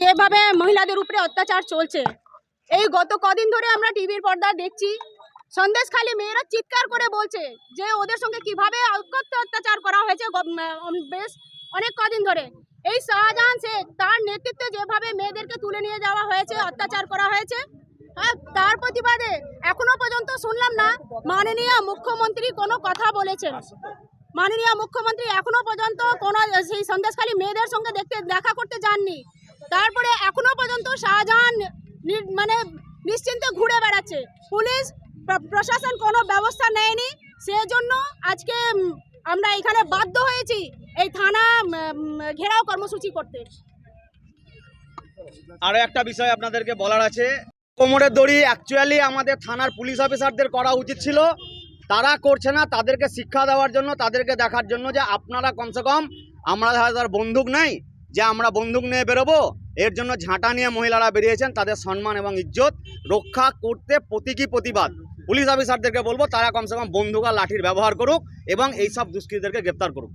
যেভাবে মহিলাদের উপরে অত্যাচার চলছে। এই গত কদিন ধরে আমরা টিভির পর্দা দেখছি, সন্দেশখালী মেয়েরা চিৎকার করে বলছে যে ওদের সঙ্গে কীভাবে অত্যাচার করা হয়েছে বেশ অনেক কদিন ধরে। এই শাহজাহান শেখ তার নেতৃত্বে যেভাবে মেয়েদেরকে তুলে নিয়ে যাওয়া হয়েছে, অত্যাচার করা হয়েছে হ্যাঁ তার প্রতিবাদে এখনও পর্যন্ত শুনলাম না, মাননীয় মুখ্যমন্ত্রী কোনো কথা বলেছেন। মাননীয় মুখ্যমন্ত্রী এখনও পর্যন্ত কোনো, সেই সন্দেশখালী মেয়েদের সঙ্গে দেখতে, দেখা করতে যাননি। তারপরে এখনও পর্যন্ত শাহজাহান মানে নিশ্চিন্তে ঘুরে বেড়াচ্ছে। পুলিশ প্রশাসন কোনো ব্যবস্থা নেয়নি। সেজন্য আজকে আমরা এখানে বাধ্য হয়েছি এই থানা ঘেরাও কর্মসূচি করতে। আরও একটা বিষয় আপনাদেরকে বলার আছে। কোমরের দড়ি অ্যাকচুয়ালি আমাদের থানার পুলিশ অফিসারদের করা উচিত ছিল। তারা করছে না, তাদেরকে শিক্ষা দেওয়ার জন্য, তাদেরকে দেখার জন্য যে আপনারা কমসে কম, আমরা বন্দুক নেই, যে আমরা বন্দুক নিয়ে বেরোবো এর জন্য ঝাঁটা নিয়ে মহিলারা বেরিয়েছেন, তাদের সম্মান এবং ইজ্জত রক্ষা করতে প্রতীকী প্রতিবাদ। পুলিশ অফিসারদেরকে বলব, তারা কমসে কম বন্দুক আর লাঠির ব্যবহার করুক এবং এইসব দুষ্কৃতীদেরকে গ্রেপ্তার করুক।